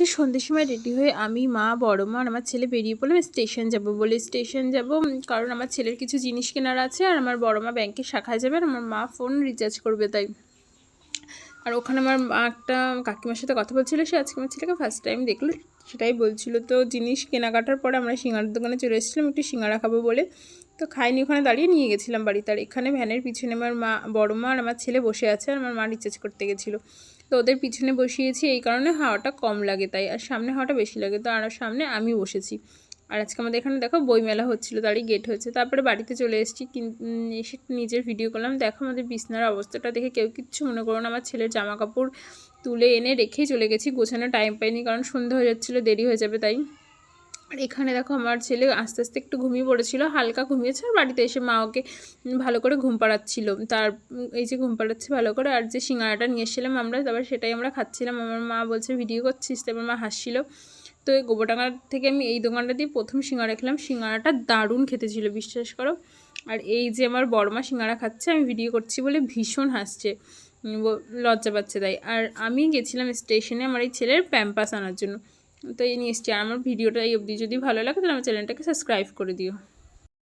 তো সন্ধ্যের সময় রেডি হয়ে আমি, মা, বড় মা আর আমার ছেলে বেরিয়ে পড়লাম স্টেশন যাব বলে স্টেশন যাব। কারণ আমার ছেলের কিছু জিনিস কেনার আছে আর আমার বড় মা ব্যাংকের শাখায় যাবে আর আমার মা ফোন রিচার্জ করবে তাই। আর ওখানে আমার মা একটা কাকিমার সাথে কথা বলছিল, সে আজকে আমার ছেলেকে ফার্স্ট টাইম দেখল। সেটাই বলছিল, তো জিনিস কেনাকাটার পরে আমরা সিঙ্গারার দোকানে চলে এসেছিলাম, একটু সিঙ্গারা খাব বলে। তো খাইনি, ওখানে দাঁড়িয়ে নিয়ে গেছিলাম বাড়িতে আর এখানে ভ্যানের পিছনে আমার মা, বড় মা আর আমার ছেলে বসে আছে আর আমার মা রিচার্জ করতে গেছিল। তো ওদের পিছনে বসিয়েছি, এই কারণে হাওয়াটা কম লাগে তাই। আর সামনে হাওয়াটা বেশি লাগে। তো আর সামনে আমি বসেছি। আর আজকে আমাদের এখানে দেখো বইমেলা হচ্ছিল, তারই গেট হচ্ছে তারপরে বাড়িতে চলে এসেছি এসে নিজের ভিডিও করলাম। দেখো আমাদের বিছনার অবস্থাটা দেখে কেউ কিচ্ছু মনে করো না। আমার ছেলের জামা কাপড় তুলে এনে রেখেই চলে গেছি। গোছানো টাইম পাইনি, কারণ সন্ধ্যা হয়ে যাচ্ছিল, দেরি হয়ে যাবে তাই। আর এখানে দেখো আমার ছেলে আস্তে আস্তে একটু ঘুমিয়ে পড়েছিল, হালকা ঘুমিয়েছে আর বাড়িতে এসে মা ওকে ভালো করে ঘুম পাড়াচ্ছিল। তার এই যে ঘুম পাড়াচ্ছে ভালো করে আর যে সিঙ্গারাটা নিয়ে এসেছিলাম আমরা, তারপর সেটাই আমরা খাচ্ছিলাম। আমার মা বলছে, ভিডিও করছিস? তারপর মা হাসছিল। তো এই গোবরডাঙ্গার থেকে আমি এই দোকানটা দিয়ে প্রথম সিঙ্গারা খেলাম। সিঙ্গারাটা দারুণ খেতে ছিল, বিশ্বাস করো। আর এই যে আমার বড়মা সিঙ্গারা খাচ্ছে, আমি ভিডিও করছি বলে ভীষণ হাসছে লজ্জা পাচ্ছে তাই। আর আমি গেছিলাম স্টেশনে আমার এই ছেলের প্যাম্পাস আনার জন্য। তো এই নিয়ে এসছি। আমার ভিডিওটা এই অবধি। যদি ভালো লাগে তাহলে আমার চ্যানেলটাকে সাবস্ক্রাইব করে দিও।